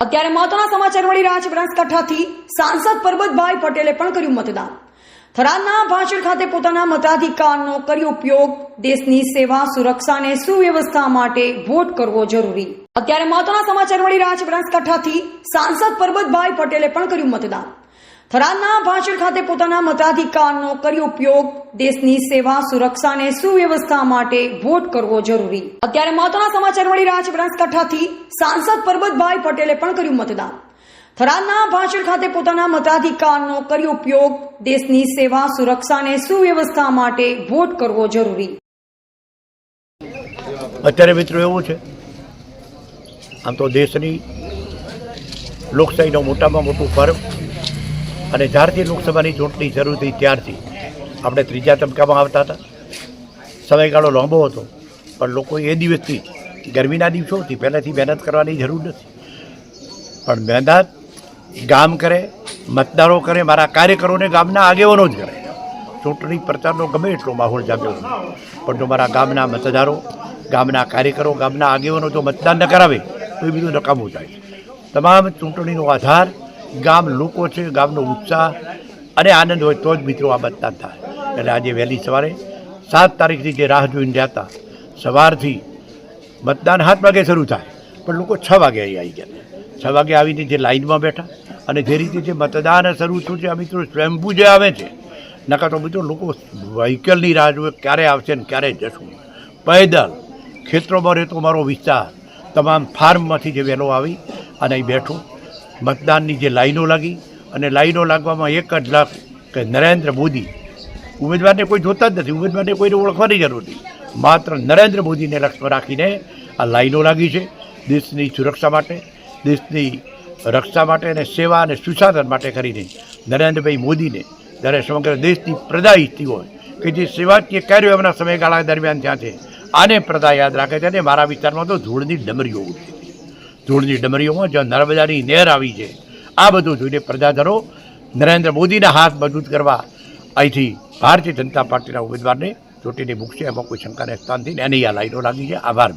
અત્યારે મહત્વના સમાચાર મળી રહ્યા છે બનાસકાંઠાથી. સાંસદ પરબતભાઈ પટેલે પણ કર્યું મતદાન. થરાદના ભાંચડ ખાતે પોતાના મતાધિકારનો કર્યો ઉપયોગ. દેશની સેવા, સુરક્ષા અને સુવ્યવસ્થા માટે વોટ કરવો જરૂરી. અત્યારે મહત્વના સમાચાર મળી રહ્યા છે બનાસકાંઠાથી. સાંસદ પરબતભાઈ પટેલે પણ કર્યું મતદાન. થરાદના ભાંચર ખાતે પોતાના મતાધિકારનો કર્યો ઉપયોગ દેશની સેવા, સુરક્ષા અને સુવ્યવસ્થા માટે વોટ કરવો જરૂરી? અત્યારે મહત્વના સમાચાર મળી રહ્યા છે બનાસકાંઠાથી. સાંસદ પરબતભાઈ પટેલે પણ કર્યું મતદાન. થરાદના ભાંચર ખાતે પોતાના મતાધિકારનો કર્યો ઉપયોગ દેશની સેવા, સુરક્ષા અને સુવ્યવસ્થા માટે વોટ કરવો જરૂરી? અત્યારે મિત્રો એવું છે, આમ તો દેશની લોકશાહીનો મોટામાં મોટું પર્વ અને જ્યારથી લોકસભાની ચૂંટણી શરૂ થઈ ત્યારથી આપણે ત્રીજા તબક્કામાં આવતા હતા. સમયગાળો લાંબો હતો, પણ લોકો એ દિવસથી ગરમીના દિવસોથી પહેલાંથી મહેનત કરવાની જરૂર નથી. પણ મહેનત ગામ કરે, મતદારો કરે, મારા કાર્યકરોને ગામના આગેવાનો જ કરે. ચૂંટણી પ્રચારનો ગમે એટલો માહોલ જાગ્યો. પણ જો મારા ગામના મતદારો, ગામના કાર્યકરો, ગામના આગેવાનો જો મતદાન ન કરાવે, તો એ બધું નકામું થાય. તમામ ચૂંટણીનો આધાર ગામ લોકો છે, ગામનો ઉત્સાહ અને આનંદ હોય તો જ મિત્રો આ મતદાન થાય. એટલે આજે વહેલી સવારે સાત તારીખથી જે રાહ જોઈને જતા સવારથી મતદાન સાત વાગે શરૂ થાય, પણ લોકો છ વાગે અહીં આવી ગયા. છ વાગે આવીને જે લાઈનમાં બેઠા અને જે રીતે જે મતદાન શરૂ થયું છે, આ મિત્રો સ્વયંભૂ જે આવે છે, નકા તો મિત્રો લોકો વ્હીકલની રાહ જોવે ક્યારે આવશે ને ક્યારે જશું. પૈદલ, ખેતરોમાં રહેતો મારો વિસ્તાર, તમામ ફાર્મમાંથી જે વહેલો આવી અને અહીં બેઠો. મતદાનની જે લાઈનો લાગી અને લાઈનો લાગવામાં એક જ લાખ કે નરેન્દ્ર મોદી ઉમેદવારને કોઈ જોતા જ નથી, ઉમેદવારને કોઈને ઓળખવાની જરૂર નથી. માત્ર નરેન્દ્ર મોદીને લક્ષ્ય રાખીને આ લાઈનો લાગી છે દેશની સુરક્ષા માટે, દેશની રક્ષા માટે અને સેવા અને સુશાસન માટે કરીને નરેન્દ્રભાઈ મોદીને જ્યારે સમગ્ર દેશની પ્રજા ઈચ્છતી હોય કે જે સેવાકીય કાર્યો એમના સમયગાળા દરમિયાન થયા છે, આને પ્રજા યાદ રાખે છે અને મારા વિસ્તારમાં તો ધૂળની ડમરીઓ ઉઠી ધૂળની ડમરીઓમાં જ્યાં નર્મદાની નહેર આવી છે. આ બધું જોઈને પ્રજાધરો નરેન્દ્ર મોદીના હાથ મજબૂત કરવા અહીંથી ભારતીય જનતા પાર્ટીના ઉમેદવારને ચૂંટીને મૂકશે એમાં કોઈ શંકાને સ્થાન થઈને એની આ લાઈનો લાગી છે. આભાર